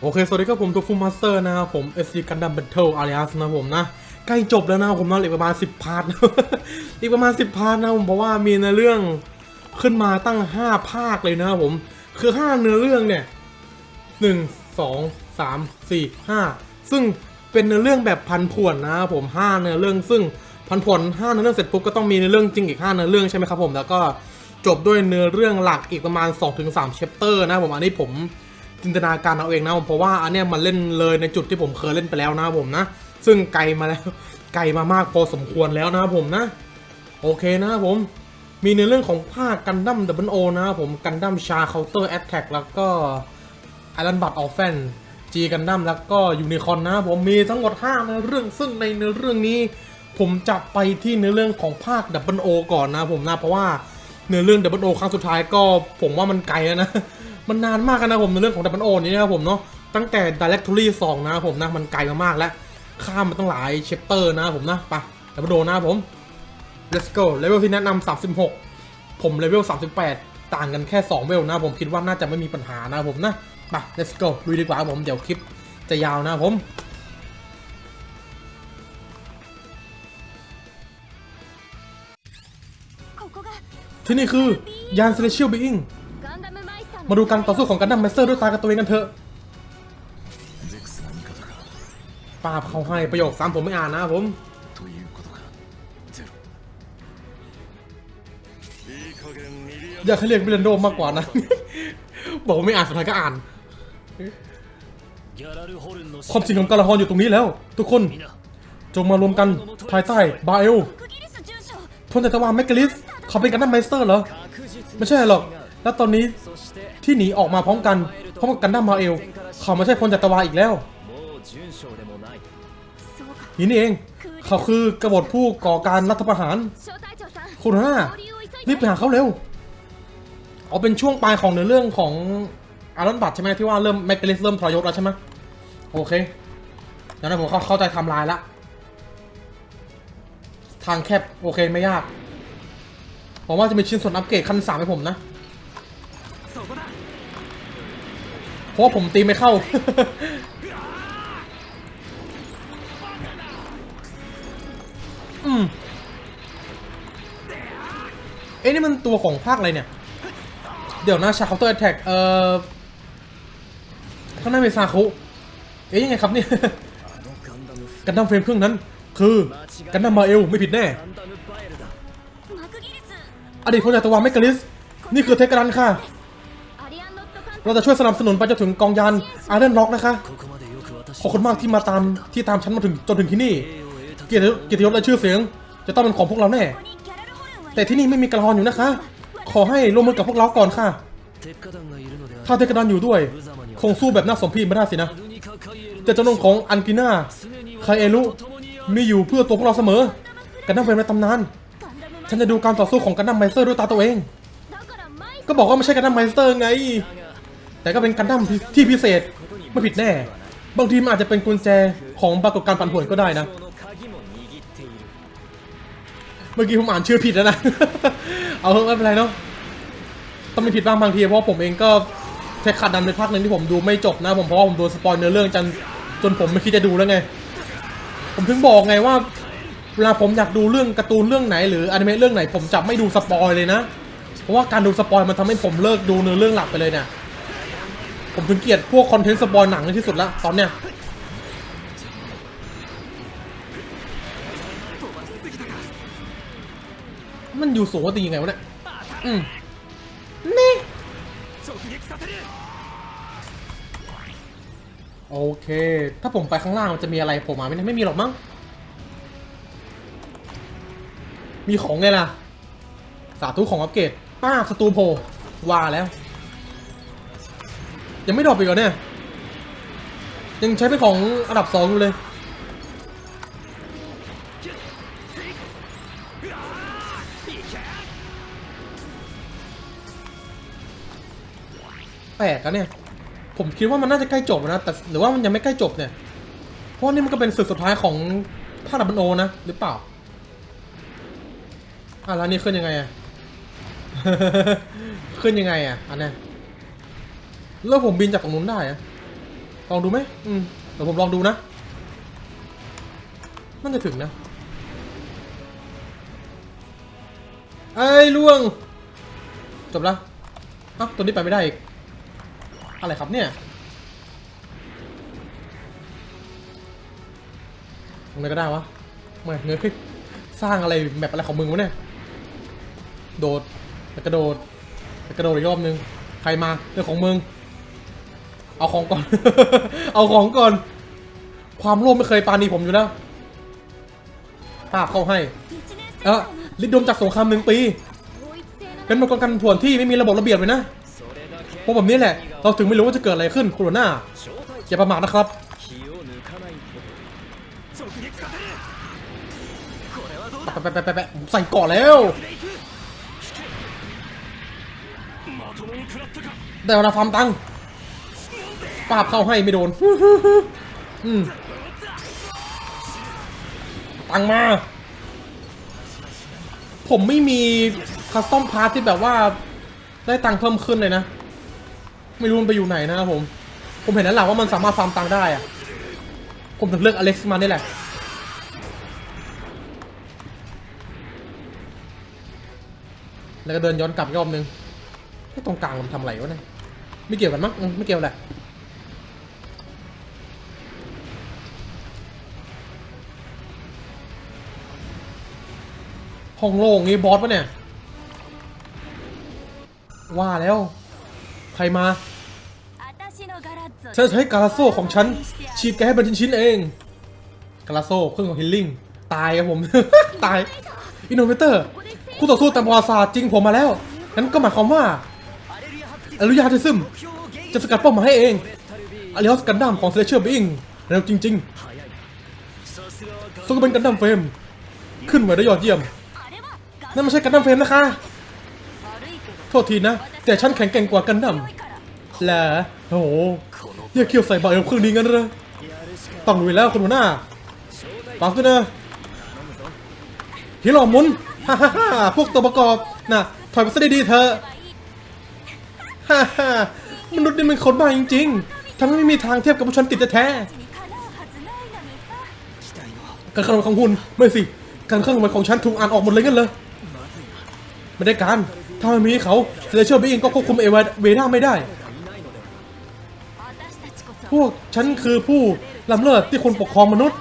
โอเค สวัสดีครับผมตัวฟูมาสเตอร์นะครับผม SD Gundam Battle Alliance นะผมนะ ใกล้จบแล้วนะครับผมนะเหลือประมาณ 10 พาร์ทอีกประมาณ 10 พาร์ทนะผมเพราะว่ามีในอเรื่องขึ้นมาตั้ง 5 ภาคเลยนะครับผม คือ 5 เนื้อเรื่องเนี่ย 1 2 3 4 5 ซึ่งเป็นเนื้อเรื่องแบบพันผวนนะครับผม 5 เนื้อเรื่องซึ่งพันผวน5เนื้อเรื่องเสร็จปุ๊บก็ต้องมีเนื้อเรื่องจริงอีก 5 เนื้อเรื่องใช่ไหมครับผมแล้วก็จบด้วยเนื้อเรื่องหลักอีกประมาณ 2-3เชปเตอร์นะครับผมอันนี้ผม จินตนาการเอาเองนะผมเพราะว่าอันเนี้ยมันเล่นเลยในจุดที่ผมเคยเล่นไปแล้วนะผมนะ ซึ่งไกลมาแล้วไกลมามากพอสมควรแล้วนะผมนะ โอเคนะผมมีในเรื่องของภาคกันดั้มดับเบิลโอนะครับผมกันดั้มชาเคาน์เตอร์แอตแทกแล้วก็ไอรันบัตออฟแฟนจีกันดั้มแล้วก็ยูนิคอนนะผมมีทั้งหมด5ในเรื่องซึ่งในเนื้อเรื่องนี้ ผมจะไปที่เนื้อเรื่องของภาคดับเบิลโอก่อนนะผมนะเพราะว่าเนื้อเรื่องดับเบิลโอครั้งสุดท้ายก็ผมว่ามันไกลแล้วนะ มันนานมากนะผมในเรื่องของดับเบิลโอนี้นะครับผมเนาะตั้งแต่ Directory 2 นะผมนะ มันไกลมามากแล้ว ข้ามมาตั้งหลายเชปเตอร์นะผมนะไปดับเบิลโอนะผม let's go เลเวลที่แนะนำ36 ผมเลเวล38 ต่างกันแค่ 2 เวลนะผมคิดว่าน่าจะไม่มีปัญหานะผมนะไป let's go ดูดีกว่าผมเดี๋ยวคลิปจะยาวนะผมที่นี่คือยานเซเลเชียลบีอิง มาดูการต่อสู้ของกันดั้มเมสเตอร์ด้วยตากับตัวเองกันเถอะปาบเขาให้ประโยคสามผมไม่อ่านนะผมอยากให้เรียกเบรนโดมากกว่านะ บอกไม่อ่านสุดท้ายก็อ่าน ความจริงของกาลาฮอนอยู่ตรงนี้แล้ว ทุกคน จงมารวมกันภายใต้บาเอลพนแต่ตะวันแมกกลิส เขาเป็นกันดั้มไมสเตอร์เหรอ ไม่ใช่หรอก และตอนนี้ที่หนีออกมาพร้อมกันพร้อมกับกันดั้มมาเอล เขาไม่ใช่คนจักรวาลอีกแล้วนี่นี่เอง เขาคือกบฏผู้ก่อการรัฐประหาร คุณห้ารีบไปหาเขาเร็วเอาเป็นช่วงปลายของเนื้อเรื่องของอารอนบัตใช่ไหมที่ว่าเริ่มแมกเป็นเริ่มทรยศแล้วใช่ไหมโอเคดังนั้นผมเข้าใจทำลายละ ทางแคบโอเคไม่ยากผมว่าจะมีชิ้นส่วนอัปเกรดขั้นสามให้ผมนะ เพราะผมตีไม่เข้า อืมเอ้นี่มันตัวของภาคอะไรเนี่ย เดี๋ยวนะชาเคาน์เตอร์แท็กเอ่อ ข้างหน้าเป็นซาคุ เอ๊ยยังไงครับเนี่ย กันดั้มเฟรมเครื่องนั้น คือกันดั้มมาเอลไม่ผิดแน่ อดีตคนจากตะวันไม่กลิส นี่คือเทกรันค่ะ เราจะช่วยสนับสนุนไปจนถึงกองยานอาร์เดนล็อกนะคะ ขอบคุณมากที่มาตามที่ตามฉันมาถึงจนถึงที่นี่เกียรติยศและชื่อเสียง จะต้องเป็นของพวกเราแน่ แต่ที่นี่ไม่มีกระหอนอยู่นะคะ ขอให้ร่วมมือกับพวกเราก่อนค่ะ ถ้าเทกดานอยู่ด้วย คงสู้แบบน่าสมพีไม่ได้สินะแต่จำนงของอันกิน่าคาเอลุมีอยู่เพื่อตัวพวกเราเสมอ กันนั่งเป็นในตำนาน ฉันจะดูการต่อสู้ของกันนั้งไมเซอร์ด้วยตาตัวเอง ก็บอกว่าไม่ใช่กันนั้งไมเซอร์ไง แต่ก็เป็นกันดั้มที่พิเศษไม่ผิดแน่ บางทีมันอาจจะเป็นกุญแจของปรากฏการณ์ปันป่วนก็ได้นะ เมื่อกี้ผมอ่านชื่อผิดแล้วนะ เอาไม่เป็นไรเนาะ ต้องมีผิดบ้างบางทีเพราะผมเองก็ใช้ขาดดันไปพักหนึ่งที่ผมดูไม่จบนะผมเพราะผมโดนสปอยเนื้อเรื่องจนจนผมไม่คิดจะดูแล้วไง ผมถึงบอกไงว่าเวลาผมอยากดูเรื่องการ์ตูนเรื่องไหนหรืออนิเมะเรื่องไหนผมจะไม่ดูสปอยเลยนะ เพราะว่าการดูสปอยมันทำให้ผมเลิกดูเนื้อเรื่องหลักไปเลยเนะี่ย ผมถึงเกลียดพวกคอนเทนต์สปอยหนังในที่สุดละตอนเนี้ยมันอยู่สูงกว่าตียังไงวะเนี่ยอืมนี่โอเค ถ้าผมไปข้างล่างมันจะมีอะไรผมมาไหมเนี่ยไม่มีหรอกมั้ง มีของไงล่ะ สาธุของอัปเกรดป้าบสตูโพว่าแล้ว ยังไม่ดรอปอีกเหรอเนี่ย ยังใช้เป็นของอันดับสองอยู่เลย แปลกอะเนี่ย ผมคิดว่ามันน่าจะใกล้จบแล้วนะ แต่หรือว่ามันยังไม่ใกล้จบเนี่ย เพราะว่านี่มันก็เป็นศึกสุดท้ายของภาคดับเบิลโอนะ หรือเปล่า อะแล้วนี่ขึ้นยังไงอะขึ้นยังไงอะอันเนี้ย แล้วผมบินจากตรงนู้นได้อะลองดูไหมอืมเดี๋ยวผมลองดูนะน่าจะถึงนะ ไอ้ยล่วง จบแล้วเอ้าตัวนี้ไปไม่ได้อีก อะไรครับเนี่ยทำไงก็ได้วะไม่เงยสร้างอะไรแบบอะไรของมึงวะเนี่ย โดดแล้วกระโดดแล้วกระโดดอีกรอบนึง ใครมาเรื่องของมึง เอาของก่อน เอาของก่อน ความร่วมไม่เคยปานีผมอยู่แล้าบเข้าให้ เออลิดดมจากสงครามหนึ่งปีเป็นมังกรกันผวนที่ไม่มีระบบระเบียบเลยนะพวกแบบนี้แหละ เราถึงไม่รู้ว่าจะเกิดอะไรขึ้นคุณหัวหน้าอย่าประมาทนะครับ ไปไปไปไปใส่ก่อนแล้ว ได้เวลาฟาร์มตังค์ ปาบเข้าให้ไม่โดนอืมตังมา ผมไม่มีคัสตอมพาร์ทที่แบบว่า ได้ตังเพิ่มขึ้นเลยนะ ไม่รู้มันไปอยู่ไหนนะครับผม ผมเห็นแล้วแหละว่ามันสามารถฟาร์มตังได้อะผมถึงเลือกอเล็กซ์มานี่แหละแล้วก็เดินย้อนกลับอีกรอบนึงไอ้ตรงกลางมันทำอะไรวะเนี่ยไม่เกี่ยวกันมั้งไม่เกี่ยวแหละ ห้องโล่งนี้บอสปะเนี่ย ว่าแล้ว ใครมาฉันใช้กาลาโซของฉัน ฉีดแกให้เป็นชิ้นๆเอง กาลาโซเครื่องของฮิลลิ่ง ตายครับผม ตายอินโนเวเตอร์คู่ต่อสู้ตามประวัติศาสตร์จริงผมมาแล้ว นั้นก็หมายความว่าอรุยาเทซึมจะสกัดป้อหมาให้เองอาริออสกันดั้มของเซเลเชียลบิงเร็วจริงๆสู้เป็นกันดั้มเฟรมขึ้นมาได้ยอดเยี่ยม นั่นไม่ใช่กันดั้มเฟรมนะคะ โทษทีนะ แต่ฉันแข็งแกร่งกว่ากันดั้มแหละโอ้โหเยี่ยเคี้ยวใส่บ่ายกับเครื่องดีงั้นเลยต้องลุยแล้วคุณหัวหน้าฝากด้วยนะฮิโร่มุนฮ่าฮ่าฮ่าพวกตัวประกอบน่ะถอยไปซะดีๆเธอฮ่าฮ่ามนุษย์นี่มันคนบ้าจริงๆ ทั้งไม่มีทางเทียบกับผู้ชนติดแท้การเคลื่ของหุ่นไม่สิ การขึ้นของฉันถูกอ่านออกหมดเลยงั้นเลย ไม่ได้การถ้าไม่มีเขาเซเเชียลบีองก็ควบคุมเอเวด้าไม่ได้ พวกฉันคือผู้ล้ำเลิศที่คนปกครองมนุษย์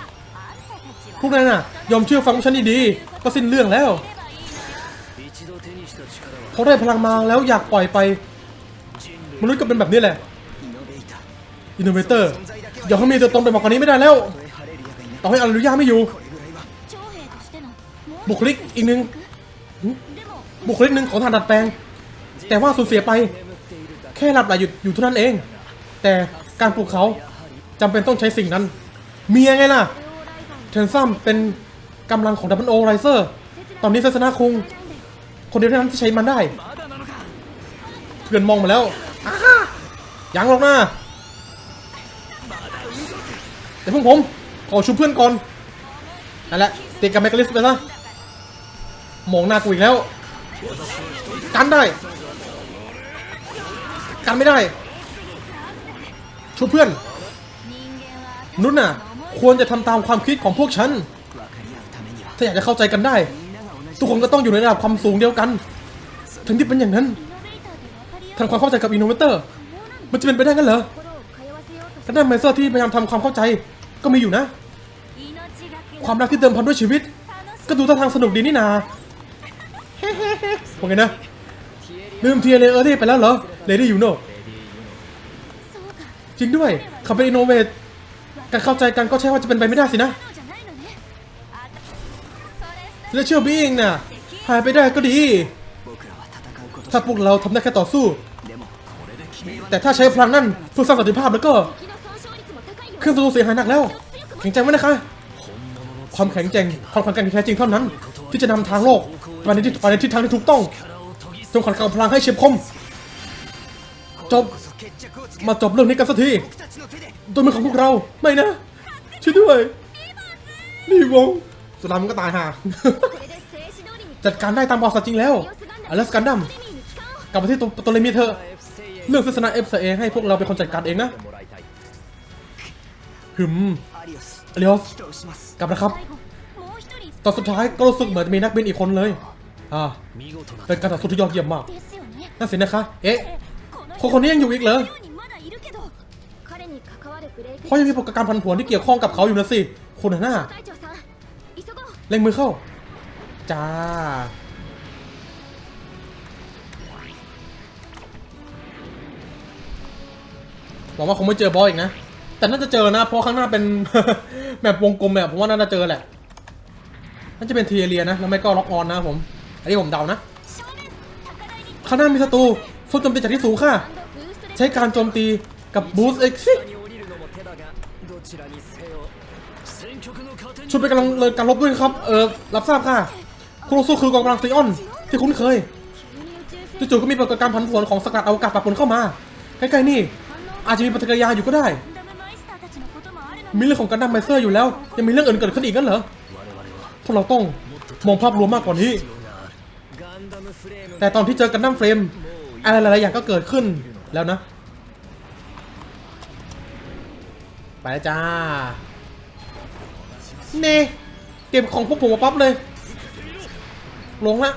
พวกนั้นน่ะ ยอมเชื่อฟังฉันดีๆก็สิ้นเรื่องแล้วเขาได้พลังมาแล้วอยากปล่อยไป มนุษย์ก็เป็นแบบนี้แหละอินโนเวเตอร์อย่าให้มีตัวตรงไปมากกว่านี้ไม่ได้แล้ว ต่อให้อนุญาตไม่อยู่ บุคลิกอีกนึง บุคลิกหนึ่งของทานดัดแปลง แต่ว่าสูญเสียไป แค่หลับไหลหยุดอยู่เท่านั้นเอง แต่การปลุกเขาจำเป็นต้องใช้สิ่งนั้น เมียไงล่ะ เทนซัมเป็นกำลังของดับเบิลโอไรเซอร์ ตอนนี้ศาสนาคุง คนเดียวเท่านั้นที่ใช้มันได้ เพื่อนมองมาแล้วยังหรอกนะแต่เยวพวกผม ขอชุบเพื่อนก่อน นั่นแหละตีกับแมกกาลิสไปซะมองหน้ากูอีกแล้ว กันได้ กันไม่ได้ช่วยเพื่อน นุ่นน่ะ ควรจะทำตามความคิดของพวกฉัน ถ้าอยากจะเข้าใจกันได้ ทุกคนก็ต้องอยู่ในระดับความสูงเดียวกัน ถึงที่เป็นอย่างนั้นทำความเข้าใจกับอินโนเวเตอร์ มันจะเป็นไปได้กันเหรอกันได้เมเซอร์ที่พยายามทำความเข้าใจก็มีอยู่นะ ความรักที่เติมพันด้วยชีวิต ก็ดูท่าทางสนุกดีนี่นา ว่าไงนะ ลืมเทียเลเออที่ไปแล้วเหรอเลดี้ยูโน่จริงด้วยเขาเป็นอินโนเวทการเข้าใจกันก็ใช่ว่าจะเป็นไปไม่ได้สินะและเชื่อบีอิงน่ะหายไปได้ก็ดี ถ้าพวกเราทำได้แค่ต่อสู้ แต่ถ้าใช้พลังนั่นเพื่อสร้างสันติภาพแล้วก็เครื่องสู้เสียหายหนักแล้ว แข็งใจไว้นะคะ ความแข็งแกร่งความแข็งแกร่งที่แท้จริงเท่านั้น ที่จะนำทางโลก ไปในทิศไปในทิศทางที่ถูกต้องจงขันเกาพลังให้เฉียบคม จบ มาจบเรื่องนี้กันสักทีตัวมือของพวกเรา ไม่นะ ช่วยด้วย นี่วง สุดท้ายมันก็ตายห่าจัดการได้ตามบอกมสัจริงแล้วอเลสกันดัมกลับมาที่ตัวเลมีเธอเรื่องศาสนาเอฟเอให้พวกเราเป็นคนจัดการเองนะหึมอเลียวกลับนะครับ ตอนสุดท้ายก็รู้สึกเหมือนมีนักบินอีกคนเลย เป็นการต่อสู้ที่ยอดเยี่ยมมากน่าเสียนะคะ เอ๊ะคนคนนี้ยังอยู่อีกเหรอเพราะยังมีปรการพันผวนที่เกี่ยวข้องกับเขาอยู่นะสิคุณหน้าเล็งมือเข้า จ้า หวังว่าคงไม่เจอบอสอีกนะ แต่น่าจะเจอนะ เพราะข้างหน้าเป็นแมปวงกลมแบบผมว่าน่าจะเจอแหละ น่าจะเป็นเทียเรียนะ แล้วไม่ก็ล็อกออนนะผม อันนี้ผมเดานะข้างหน้ามีศัตรูโซนโจมตีจากที่สูงค่ะ ใช้การโจมตีกับบูสต์เอ็กซ์ชุดไปกำลังเลยการลบด้วยครับ เออรับทราบค่ะคู่สู้คือกองกำลังซีออนที่คุ้นเคยจู่ๆก็มีปรากฏการณ์ผันผวนของสกัดอากาศปะปนเข้ามา ใกล้ๆนี่ อาจจะมีปฏิกิริยาอยู่ก็ได้ มีเรื่องของการดัมไมเซอร์อยู่แล้ว ยังมีเรื่องอื่นเกิดขึ้นอีกกันเหรอพวกเราต้องมองภาพรวมมากกว่านี้ แต่ตอนที่เจอกันดั้มเฟรมอะไรหลายๆอย่างก็เกิดขึ้นแล้วนะ ไปแล้วจ้า เน่เก็บของพวกผมมาปั๊บเลย ลงละ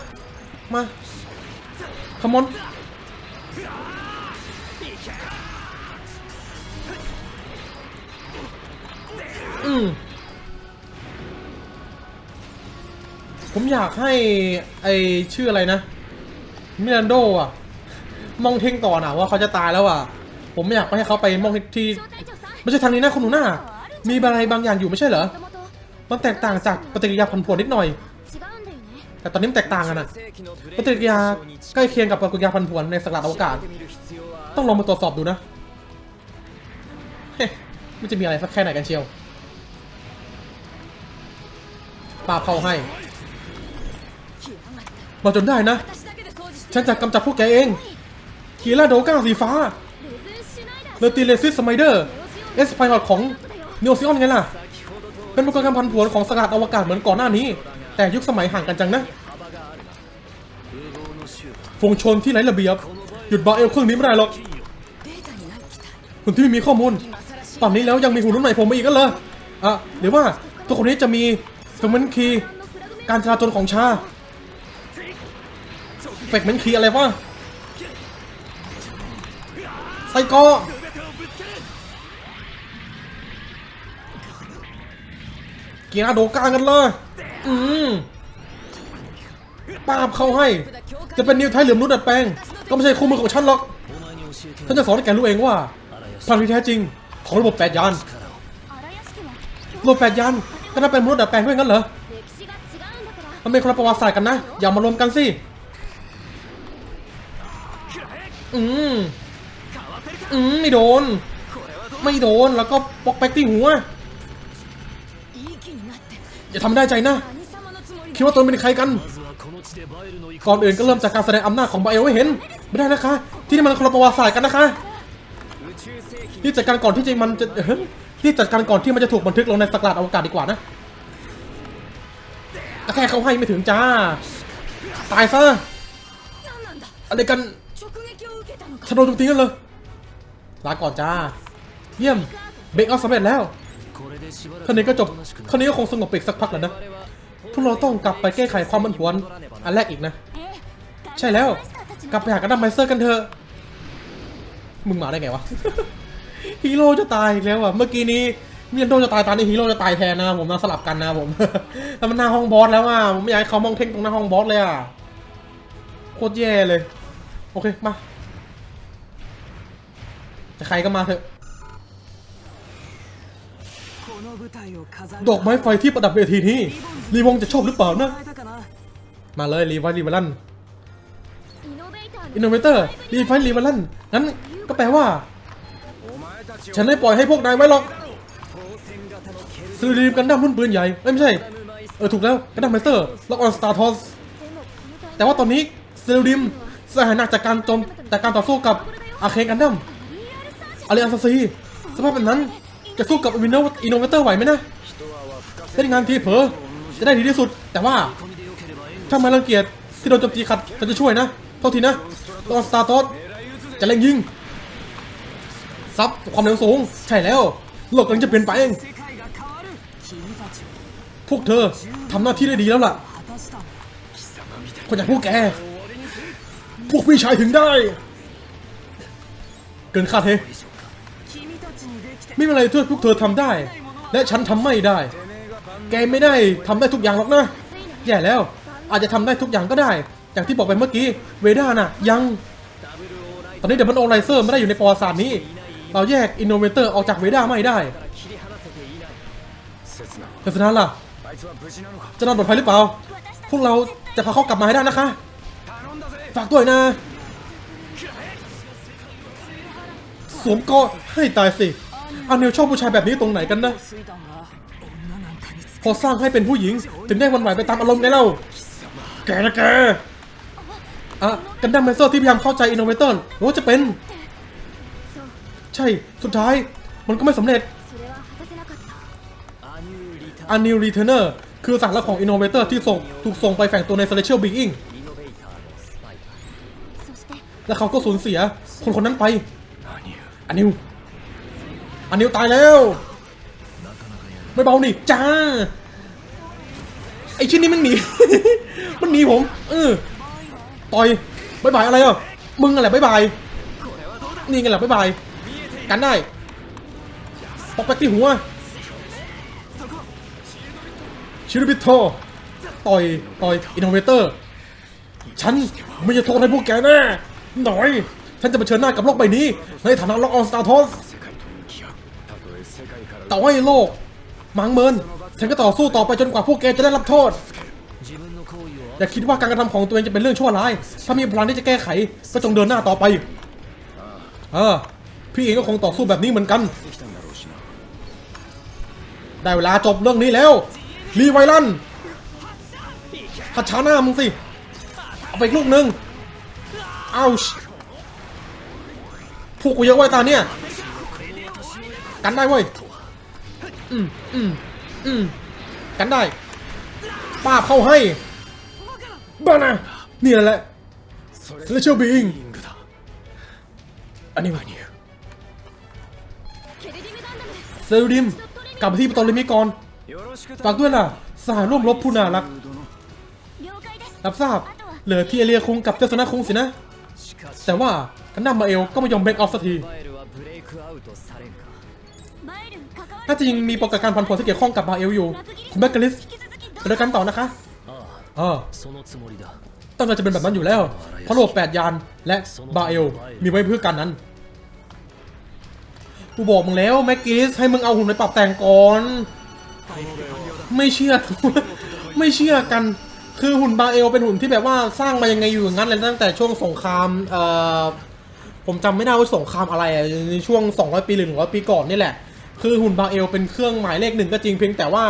มาขมอนอืม ผมอยากให้ไอชื่ออะไรนะมิลันโดอะมองเท่งต่อนะว่าเขาจะตายแล้วอะผมไม่อยากให้เขาไปมองที่ไม่ใช่ทางนี้นะคุณหนูหน้า มีอะไรบางอย่างอยู่ไม่ใช่เหรอ มันแตกต่างจากปฏิกิริยาผันผวนนิดหน่อย แต่ตอนนี้มันแตกต่างกันนะปฏิกิริยาใกล้เคียงกับปฏิกิริยาผันผวนในสกัดอวกาศ ต้องลองมาตรวจสอบดูนะมันจะมีอะไรสักแค่ไหนกันเชียวปาเผาให้ เราจนได้นะ ฉันจะกำจัดพวกแกเอง คีร่าโดก้าสีฟ้าเลติเลซิสสไมเดอร์ เอสไพลอตของเนโอซิออนไงล่ะ เป็นปรการณ์พันผวนของสกัดอวกาศเหมือนก่อนหน้านี้ แต่ยุคสมัยห่างกันจังนะฟงชนที่ไหนระเบียบ หยุดบาเอลเครื่องนี้ไม่ได้หรอกคุณที่ไม่มีข้อมูล ตอนนี้แล้วยังมีหุ่นรุ่นใหม่ผมมาอีกก็เลยอะหรือว่าตัวคนนี้จะมีสมันคีการจราจนของชา เฟกเมนต์คืออะไรวะไซโกเกียร์โดกางกันเลย อืมปาบเข้าให้ จะเป็นนิวไทยเหลือมนุษย์ดัดแปลง ก็ไม่ใช่คู่มือของฉันหรอก ฉันจะสอนให้แกรู้เองว่าพลังที่แท้จริง ของระบบแปดยาน ระบบแปดยาน ก็น่าเป็นมนุษย์ดัดแปลงด้วยงั้นเหรอ มันเป็นคนละประวัติศาสตร์กันนะ อย่ามารวมกันสิ อืมอืมไม่โดน ไม่โดนแล้วก็ปอกแป๊กที่หัวอย่าทำได้ใจนะ คิดว่าตนเป็นใครกัน ก่อนอื่นก็เริ่มจากการแสดงอำนาจของบาเอลให้เห็น ไม่ได้นะคะ ที่นี่มันคนลประวัติศาสตร์กันนะคะที่จัดการก่อนที่จะมันจะที่จัดการก่อนที่มันจะถูกบันทึกลงในสกัดอวกาศดีกว่านะแค่เขาให้ไม่ถึงจ้า ตายซะอะไรกัน ฉันโดนโจมตีกันเลยลาก่อนจ้า เยี่ยม เบรกเอาสำเร็จแล้วท่านี้ก็จบท่านี้ก็คงสงบไปสักพักแล้วนะ พวกเราต้องกลับไปแก้ไขความมันหวน อันแรกอีกนะ ใช่แล้ว กลับไปหากระดัมไมเซอร์กันเถอะ มึงมาได้ไงวะ ฮีโร่จะตายแล้วอะ เมื่อกี้นี้เมียนโดจะตายตอนนี้ฮีโร่จะตายแทนนะผมนะสลับกันนะผมแล้วมันหน้าห้องบอสแล้วอะ ผมไม่อยากให้เขามองเท่งตรงหน้าห้องบอสเลยอะ โคตรแย่เลย โอเค มา จะใครก็มาเถอะดอกไม้ไฟที่ประดับเวทีนี้รีวงจะชอบหรือเปล่านะ มาเลยรีไวรีวลันอินโนเวเตอร์รีไฟรีวลันงั้นก็แปลว่า ฉันได้ปล่อยให้พวกนายไว้หรอกซื้อรีมกันดั้มรุ่นปืนใหญ่ไม่ใช่ เออถูกแล้วกันดั้มไมสเตอร์ล็อกออนสตาร์ทอสแต่ว่าตอนนี้เซลริมสหายหนักจากการโจมจากการต่อสู้กับอาเคงกันดั้ม อะไรอัาซาซีสภาพแบบนั้นจะสู้กับอินโนเวเตอร์ไหวไหมนะเล่นงานทีเผลอจะได้ดีที่สุด แต่ว่าถ้ามารังเกียจที่โดนโจมตีขัดฉันจะช่วยนะเท่าทีนะตอนสตาร์ทจะเล่งยิงซับความเร็วสูง ใช่แล้ว โลกกำลังจะเปลี่ยนไปเอง พวกเธอทำหน้าที่ได้ดีแล้วล่ะคนอย่างพวกแก พวกพี่ชายถึงได้ เกินคาดเฮ ไม่มีอะไรที่พวกเธอทำได้ และฉันทำไม่ได้ แกไม่ได้ทำได้ทุกอย่างหรอกนะแย่แล้ว อาจจะทำได้ทุกอย่างก็ได้ อย่างที่บอกไปเมื่อกี้ เวด้าน่ะ ยัง ตอนนี้เดี๋ยวมันโอไลเซอร์ไม่ได้อยู่ในปอสวัานนี้ เราแยกอินโนเวเตอร์ออกจากเวด้าไม่ได้เทสนาล่ะ จะนอนปลอดภัยหรือเปล่า พวกเราจะพาเขากลับมาให้ได้นะคะ ฝากด้วยนะ สวมกอดให้ตายสิ อาเนลชอบผู้ชายแบบนี้ตรงไหนกันนะ พอสร้างให้เป็นผู้หญิง ถึงได้วันใหม่ไปตามอารมณ์ไงเล่า แกนะแกอะกันดั้มเลเซอร์ที่พยายามเข้าใจอินโนเวเตอร์หอว่าจะเป็น ใช่ สุดท้ายมันก็ไม่สำเร็จอันนิวรีเทเนอร์คือสาระของอินโนเวเตอร์ที่ส่งถูกส่งไปแฝงตัวในเซเลเชียลบีอิงและเขาก็สูญเสียคนคนนั้นไปอันนิว อันนิวตายแล้ว ไม่เบานี่จ้า ไอชิ้นนี้มันหนี มันหนีผม เออ ต่อยบายบายอะไรอะ มึงอะไรบายบาย นี่ไงแหละบายบาย กันได้ปอกไปที่หัว ชิรุบิโตต่อย ต่อย อินโนเวเตอร์ ฉันไม่จะโทษให้พวกแกแน่หน่อย ฉันจะเผชิญหน้ากับโลกใบนี้ ในฐานะล็อกออนสตาร์ทอส ต่อให้โลกมังเมิน ฉันก็ต่อสู้ต่อไปจนกว่าพวกแกจะได้รับโทษ อย่าคิดว่าการกระทำของตัวเองจะเป็นเรื่องชั่วร้าย ถ้ามีพลังที่จะแก้ไข ก็จงเดินหน้าต่อไป เออ พี่เองก็คงต่อสู้แบบนี้เหมือนกัน ได้เวลาจบเรื่องนี้แล้วมีไวรันขัดช้าหน้ามึงสิ เอาไปลูกหนึ่งเอาพวกกูเยอะไวตาเนี่ย กันได้เว้ย อืมอืมอืมกันได้ป้าเข้าให้บ้านะนี่แหละเซเลเชียลบิงอันนี้มาเนี่ยเซลดิมกลับไปที่ปตอเลมิก่อนฝากด้วยล่ะ สหายร่วมรบผู้น่ารัก รับทราบ เหลือที่เอเลียคงกับเจสนาคงสินะ แต่ว่ากันนามาเอลก็ไม่ยอมเบรกออกสักที ถ้าจริงมีปรแกรมการพันผวที่เกี่ยวข้องกับบาเอลอยู่ คุณแบกกลิสเด้วกันต่อนะคะเออตั้งใจจะเป็นแบบนั้นอยู่แล้ว เพราะโลกแปดยานและบาเอลมีไว้เพื่อการนั้น กูบอกมึงแล้วแม็กกิสให้มึงเอาหุ่นไปปรับแต่งก่อน ไม่เชื่อ ไม่เชื่อกัน คือหุ่นบาเอลเป็นหุ่นที่แบบว่าสร้างมายังไงอยู่อย่างนั้นเลยตั้งแต่ช่วงสงครามเอ่อผมจำไม่ได้ว่าสงครามอะไรในช่วง 200 ปีหรือ100 ปีก่อนนี่แหละ คือหุ่นบาเอลเป็นเครื่องหมายเลขหนึ่งก็จริงเพียงแต่ว่า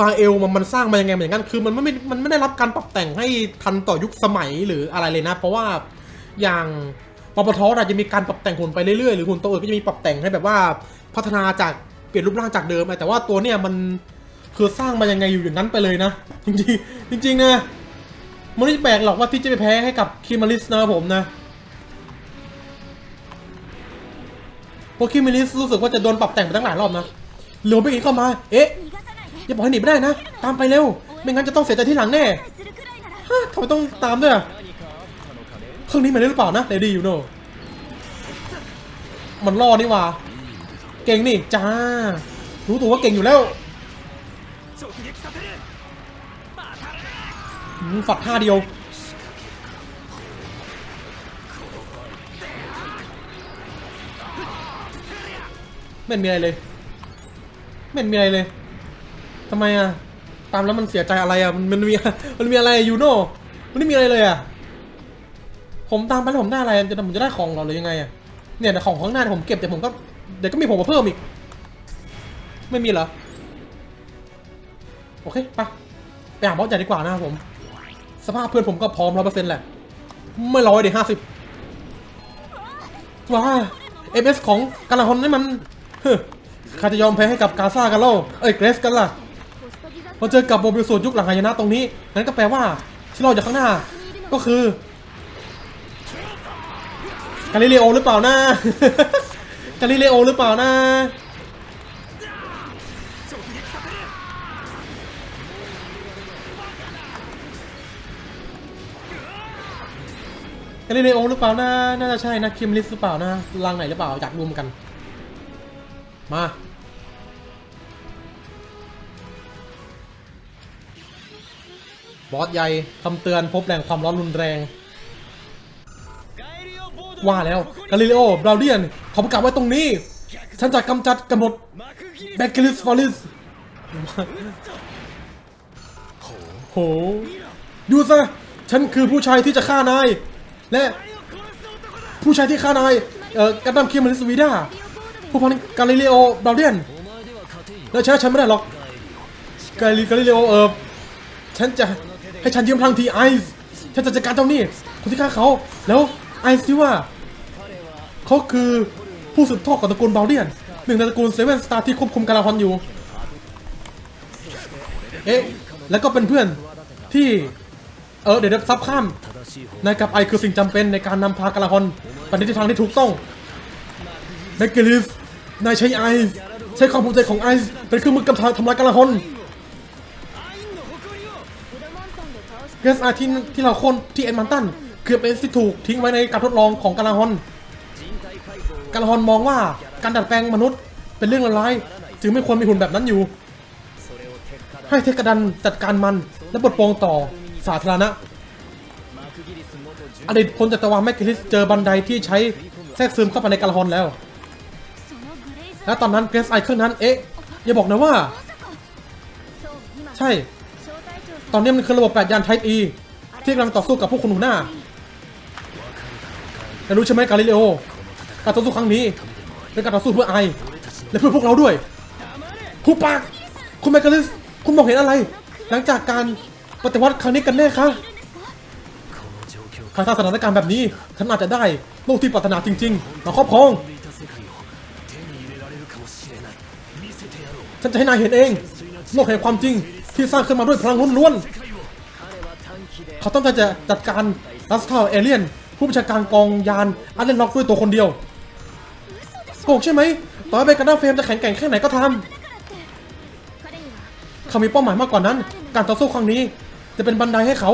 บาเอลมันมันสร้างมายังไงเหมันอย่างนั้นคือมันไม่มันไม่ได้รับการปรับแต่งให้ทันต่อยุคสมัยหรืออะไรเลยนะ เพราะว่าอย่างปปทอาจจะมีการปรับแต่งหุ่นไปเรื่อยๆหรือหุ่นตัวอื่นก็จะมีปรับแต่งให้แบบว่าพัฒนาจากเปลี่ยนรูปร่างจากเดิมไปแต่ว่าตัวเนี้ยมันคือสร้างมายังไงอยู่อย่างนั้นไปเลยนะ จริงๆจริงๆนะมันไม่แปลกหรอกว่าที่จะไปแพ้ให้กับคิมาริสนะผมนะ พวกคิมิลิสรู้สึกว่าจะโดนปรับแต่งไปตั้งหลายรอบนะเหลือไปอีกเข้ามา เอ๊ะ อย่าบอกให้หนีไม่ได้นะ ตามไปเร็ว ไม่งั้นจะต้องเสียใจที่หลังแน่ฮะทำไมต้องตามด้วยเครื่องนี้มาได้หรือเปล่านะเลดี้ยูโนมันล่อนี่ว่า เก่งนี่จ้า รู้ตัวว่าเก่งอยู่แล้วฝักท่าเดียว ไม่นมีอะไรเลย ไม่นมีอะไรเลยทำไมอะ ตามแล้วมันเสียใจอะไรอะ มันมันมีมันมีอะไรยูโน่มันไม่มีอะไรเลยอะ ผมตามไปแล้วผมได้อะไรจะผมจะได้ของเหรอหรือยังไงอะ เนี่ยแต่ของข้างหน้าผมเก็บแต่ผมก็เดี๋ยวก็มีผมมาเพิ่มอีก ไม่มีเหรอ โอเคไปไปหาบอสใหญ่ดีกว่านะครับผม สภาพเพื่อนผมก็พร้อมร้อยเปอร์เซ็นต์แหละ ไม่ร้อยเดิห้าสิบว้าเอ็มเอสของกาลาฮอนนี่มัน ข้าจะยอมแพ้ให้กับกาซากันแล้วเอ้ยเกรสกันล่ะพอเจอกับโมบิลส่วนยุคหลังไหายนะตรงนี้นั้นก็แปลว่าที่เราอยู่ข้างหน้า ก็คือกาลิเลโอหรือเปล่านะกาลิเลโอหรือเปล่านะกาลิเลโอหรือเปล่านะ น่าจะใช่นะ คิมลิสหรือเปล่านะ ลังไหนหรือเปล่า อยากรวมกัน มา บอสใหญ่คำเตือนพบแหล่งความร้อนรุนแรง ว่าแล้วกาลิเลโอบราเดียนเขาประกาศไว้ตรงนี้ ฉันจะกำจัดกำหนดแบคกิลิสฟอริสโหยูซะฉันคือผู้ชายที่จะฆ่านาย และผู้ชายที่ฆ่านาย เอ่อกัดตัมเคียมันสวีดา ผู้พันกาลิเลโอบราเดียนแล้วชนะฉันไม่ได้หรอกกาลิกาลิเลโอเออฉันจะให้ฉันยืมพลังทีไอซ์ฉันจะจัดการเจ้านี่คนที่ฆ่าเขาแล้วไอซ์ที่ว่าเขาคือผู้สืบทอดของตระกูลบราเดียนหนึ่งในตระกูลเซเว่นสตาร์ที่ควบคุมกาลาฮอนอยู่เอ๊ะแล้วก็เป็นเพื่อนที่เออเดี๋ยวซับข้ามนายกับไอคือสิ่งจำเป็นในการนำพากาลาฮอนไปในทิศทางที่ถูกต้อง เดกเกลิฟนายใช้ไอซ์ใช้ความภูมิใจของไอซ์เป็นเครื่องมือกำทาทำลายกาลาฮอนเกสไอที่ที่เราค้นที่เอ็นมันตันเกือบเป็นสิถูกทิ้งไว้ในการทดลองของกาลาฮอนกาลาฮอนมองว่าการดัดแปลงมนุษย์เป็นเรื่องร้ายจึงไม่ควรมีหุ่นแบบนั้นอยู่ ให้เทกดันจัดการมันและบทปองต่อสาธารณะอดีตพลจัตวาแมกกิลิสเจอบันไดที่ใช้แทรกซึมเข้าไปในกาลาฮอนแล้ว และตอนนั้นเกรสไอเครื่อนั้น เอ๊ะ อย่าบอกนะว่า ใช่ ตอนนี้มันคือระบบแปดยานไทป์ E ที่กำลังต่อสู้กับพวกคนหัวหน้าแต่รู้ใช่ไหมกาลิเลโอ การต่อสู้ครั้งนี้เป็นการต่อสู้เพื่อไอ และเพื่อพวกเราด้วยหูปากคุณแมกาลิส คุณมองเห็นอะไร หลังจากการปฏิวัติครั้งนี้กันแน่คะถ้าสถานการณ์แบบนี้ฉันอาจจะได้โลกที่ปรารถนาจริงๆมาครอบครอง ฉันจะให้นายเห็นเอง โลกแห่งความจริงที่สร้างขึ้นมาด้วยพลังล้วนๆเขาต้องการจะจัดการลัสเทอร์เอเลียน ผู้บัญชาการกองยานอัลเลนล็อกด้วยตัวคนเดียวโกหใช่ไหมต่อไปกรนด้าเฟรมจะแข็งแกร่งแค่ไหนก็ทำเขามีเป้าหมายมากกว่านั้น การต่อสู้ครั้งนี้ จะเป็นบันไดให้เขา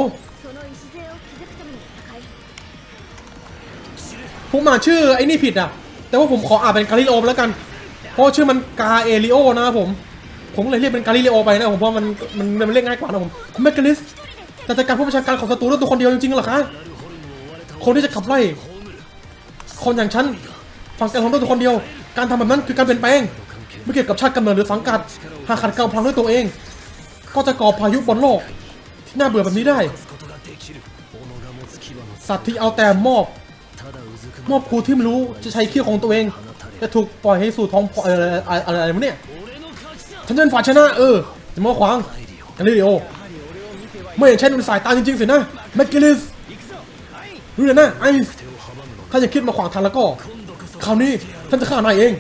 ผมมาชื่อไอ้นี่ผิดอะ แต่ว่าผมขออ่านเป็นคาริโอมแล้วกัน เพราะชื่อมันกาเอริโอนะครับผม ผมเลยเรียกเป็นกาลิเลโอไปนะผมเพราะมันมันมันเรียกง่ายกว่านะผมคุณแมกนิสแต่จากการผู้ประชาการของศัตรูด้วยตัวคนเดียวจริงๆเหรอคะคนที่จะขับไล่คนอย่างฉันฝังใจของด้วตัวคนเดียว การทำแบบนั้นคือการเปลี่ยนแปลงไม่เกี่ยวกับชาติกำเนิดหรือสังกัดหากขัดเกลาพลังด้วยตัวเอง ก็จะก่อพายุบนโลก ที่น่าเบื่อแบบนี้ได้ สัตว์ที่เอาแต่มอบ มอบครูที่ไม่รู้จะใช้เขี้ยวของตัวเอง จะถูกปล่อยให้สู่ท้องอะไรอะไรอะไรเนี่ยฉันเป็นฝ่าชนะเออจะมาขวางกันเลยโอไม่อย่างฉันเป็นสายตาจริงๆสินะแมกกิลิสรู้เลยนะไอซ์ถ้าจะคิดมาขวางทันแล้วก็ คราวนี้ฉันจะฆ่านายเอง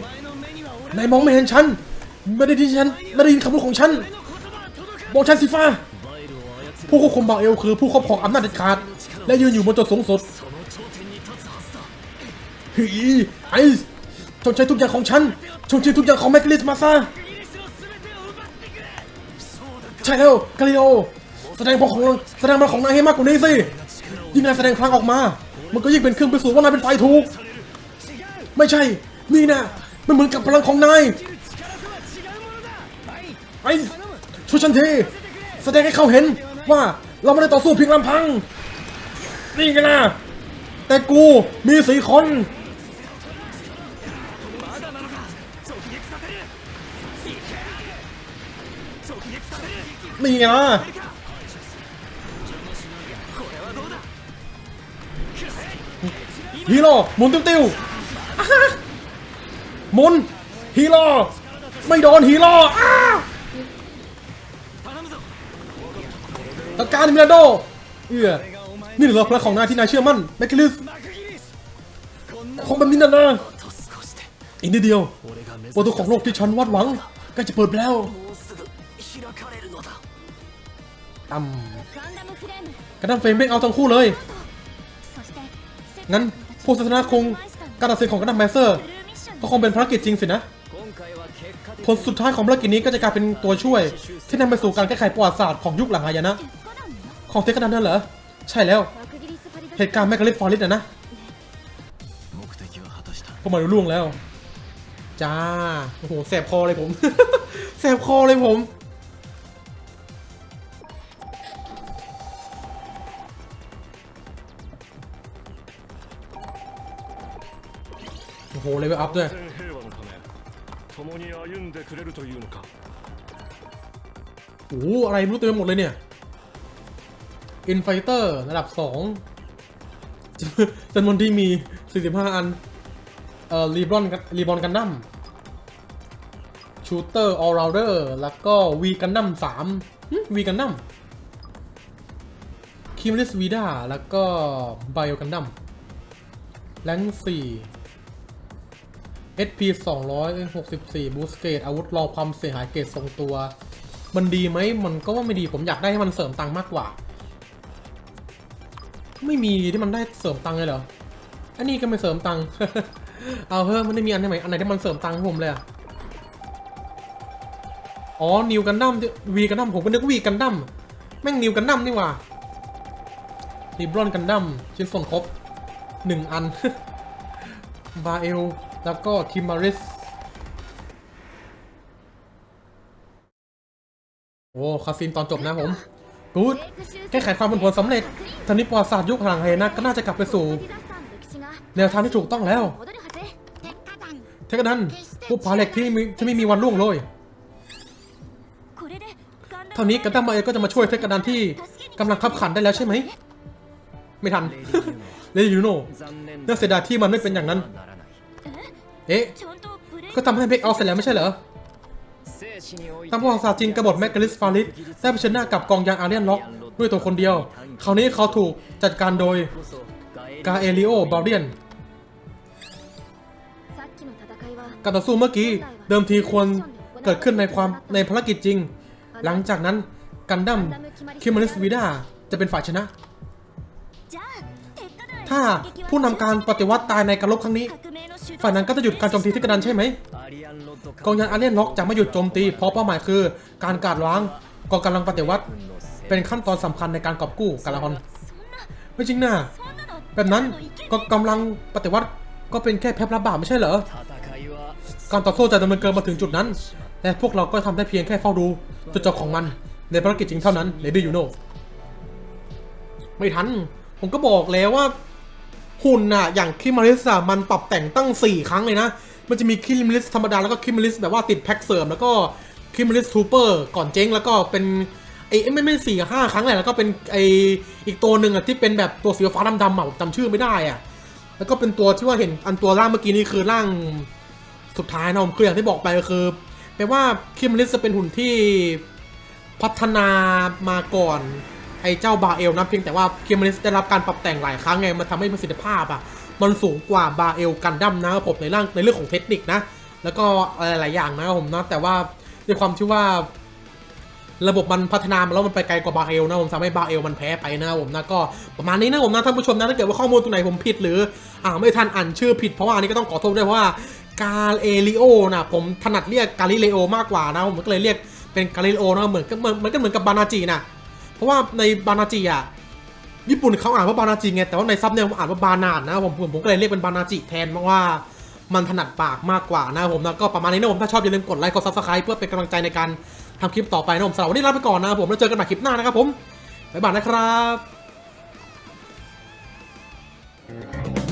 นายมองไม่เห็นฉันไม่ได้ยินฉันไม่ได้ยินคำพูดของฉันบอกฉันสิฟ้าผู้ควบคุมบาเอลคือผู้ครอบครองอำนาจเด็ดขาด และยืนอยู่บนจุดสูงสุดฮีไอซ์ จงใช้ทุกอย่างของฉันจงใช้ทุกอย่างของแมกลิสมาซะใช่แล้วกาลิโอ แสดงพลังของแสดงพลังของนายให้มากกว่านี้สิ ยิ่งนายแสดงพลังออกมา มันก็ยิ่งเป็นเครื่องพิสูจน์ว่านายเป็นฝ่ายถูก ไม่ใช่ นี่นะ มันเหมือนกับพลังของนาย ไอ้ช่วยฉันทีแสดงให้เขาเห็นว่าเราไม่ได้ต่อสู้เพียงลำพัง นี่ไงนะ แต่กูมีสีคน นี่ไงวะฮีโร่หมุนติ้วติ้วหมุนฮีโร่ไม่โดนฮีโร่ตะการมิราโดเอื้อนี่เหรอพลังของนายที่นายเชื่อมั่นแมคคิลิสคงแบบนี้นะนะอีกนิดเดียวประตูของโลกที่ฉันวาดหวังใกล้จะเปิดแล้ว ตั้มกันดัมเฟรมเบ้งเอาทั้งคู่เลย งั้นผู้ศาสนาคงการตัดสินของกันดัมแมสเซอร์ก็คงเป็นภารกิจจริงสินะ ผลสุดท้ายของภารกิจนี้ก็จะกลายเป็นตัวช่วย ที่นำไปสู่การแก้ไขประวัติศาสตร์ของยุคหลังอายนะ ของเทกระดัมนั่นเหรอ ใช่แล้ว เหตุการณ์แมกกาลิฟฟอริสนะนะพวกมันรู้ล่วงแล้ว จ้า โอ้โหแสบคอเลยผม แสบคอเลยผม โหเลเวลอัพด้วยโอ้โหอะไรรู้เต็มไปหมดเลยเนี่ยอินไฟเตอร์ระดับ 2จำนวนที่มี 45 อัน เอ่อรีบอนรีบอนกันดั้มชูเตอร์ออลราเดอร์แล้วก็วีกันดั้มสามวีกันดั้มคิมลิสวีดาแล้วก็ไบโอกันดั้มแรงสี่ SP 264บูสเกตอาวุธรอความเสียหายเกตทรงตัว มันดีไหมมันก็ว่าไม่ดีผมอยากได้ให้มันเสริมตังค์มากกว่า ไม่มีที่มันได้เสริมตังค์เลยเหรอ อันนี้ก็ไม่เสริมตังค์ เอาเพิ่มมันไม่มีอันไหนอันไหนที่มันเสริมตังค์ผมเลยอะอ๋อ นิวกันดั้มวีกันดั้มผมก็นึกวีกันดั้มแม่งนิวกันดั้มนี่หว่ารีบรอนกันดั้มชิ้นส่วนครบหนึ่งอัน บาเอล แล้วก็ทิมมาริสโอ้คาซินตอนจบนะผมกูดแก้ไขความผันผวนสำเร็จทนิปวาศาสตร์ยุคหลังเฮนะก็น่าจะกลับไปสู่ แนวทางที่ถูกต้องแล้วเทคนั้นผู้ผาเหล็กที่ที่ไม่มีวันล่วงเลยเท่านี้กันตั้มมาเองก็จะมาช่วยเทกนันที่กำลังขับขันได้แล้วใช่ไหม ไม่ทัน เลยูโน่น่าเสียดายที่มันไม่เป็นอย่างนั้น เอ๊ะ ก็ทำให้เบคเอาเสร็จแล้วไม่ใช่เหรอตางพวกศาสตร์จีนกบฏแมกกาลิสฟาริสได้เผชิญหน้ากับกองยานอาเรียนล็อก ด้วยตัวคนเดียว คราวนี้เขาถูกจัดการโดย กาเอลิโอบาเรียนการต่อสู้เมื่อกี้ เดิมทีควรเกิดขึ้นในความในภารกิจจริง หลังจากนั้นกันดั้มคิมมาริสวีดาจะเป็นฝ่ายชนะ ถ้าผู้นำการปฏิวัติตายในการรบครั้งนี้ ฝ่ายนั้นก็จะหยุดการโจมตีที่กระดานใช่ไหมกองยันอาเลียนล็อกจะไม่หยุดโจมตี เพราะเป้าหมายคือ การกาดล้างกองกำลังปฏิวัติ เป็นขั้นตอนสำคัญในการกอบกู้กาลาฮอนไม่จริงนะแบบนั้นก็กำลังปฏิวัติก็เป็นแค่แพ้รับบาปไม่ใช่เหรอการต่อสู้จะดำเนินเกินมาถึงจุดนั้นและพวกเราก็ทำได้เพียงแค่เฝ้าดูจุดจบของมันในภารกิจจริงเท่านั้นเลดี้ยูโนไม่ทัน ผมก็บอกแล้วว่า หุ่นอะอย่างคิมาริสอะมันปรับแต่งตั้ง 4 ครั้งเลยนะ มันจะมีคิมาริสธรรมดาแล้วก็คิมาริสแบบว่าติดแพ็คเสริม แล้วก็คิมาริสทูเปอร์ก่อนเจ๊งแล้วก็เป็นไอ้ไม่ไม่สี่ห้าครั้งแหละแล้วก็เป็นไออีกตัวหนึ่งอะที่เป็นแบบตัวสีฟ้าดำๆอะผมจำชื่อไม่ได้อะแล้วก็เป็นตัวที่ว่าเห็นอันตัวร่างเมื่อกี้นี้คือร่างสุดท้ายนะผมคืออย่างที่บอกไปก็คือแปลว่าคิมลิสจะเป็นหุ่นที่พัฒนามาก่อน ไอ้เจ้าบาเอลนะเพียงแต่ว่าคิมลิสได้รับการปรับแต่งหลายครั้งไงมันทำให้ประสิทธิภาพอะมันสูงกว่าบาเอลกันดั้มนะครับผมในร่างในเรื่องของเทคนิคนะ แล้วก็อะไรหลายอย่างนะครับผมนะแต่ว่าด้วยความที่ว่า ระบบมันพัฒนามาแล้วมันไปไกลกว่าบาเอลนะผมทำให้บาเอลมันแพ้ไปนะผมนะก็ประมาณนี้นะผมนะท่านผู้ชมนะถ้าเกิดว่าข้อมูลตรงไหนผมผิดหรืออ่าไม่ทันอ่านชื่อผิดเพราะว่าอันนี้ก็ต้องขอโทษด้วยเพราะว่ากาเลลิโอนะผมถนัดเรียกกาลิเลโอมากกว่านะผมก็เลยเรียกเป็นกาลิเลโอนะเหมือนก็เหมือนมันก็เหมือนกับบานาจินะ ราะว่าในบานาจิอะญี่ปุ่นเขาอ่านว่าบานาจิไงแต่ว่าในซับเนี่ยผมอ่านว่าบานาดนะผมผมผมก็เลยเรียกเป็นบานาจิแทนเพราะว่ามันถนัดปากมากกว่านะผมนะก็ประมาณนี้นะผมถ้าชอบอย่าลืมกดไลค์กดซับสไครป์เพื่อเป็นกำลังใจในการทำคลิปต่อไปนะผมสำหรับวันนี้ลาไปก่อนนะผมแล้วเจอกันใหม่คลิปหน้านะครับผมบ๊ายบายนะครับ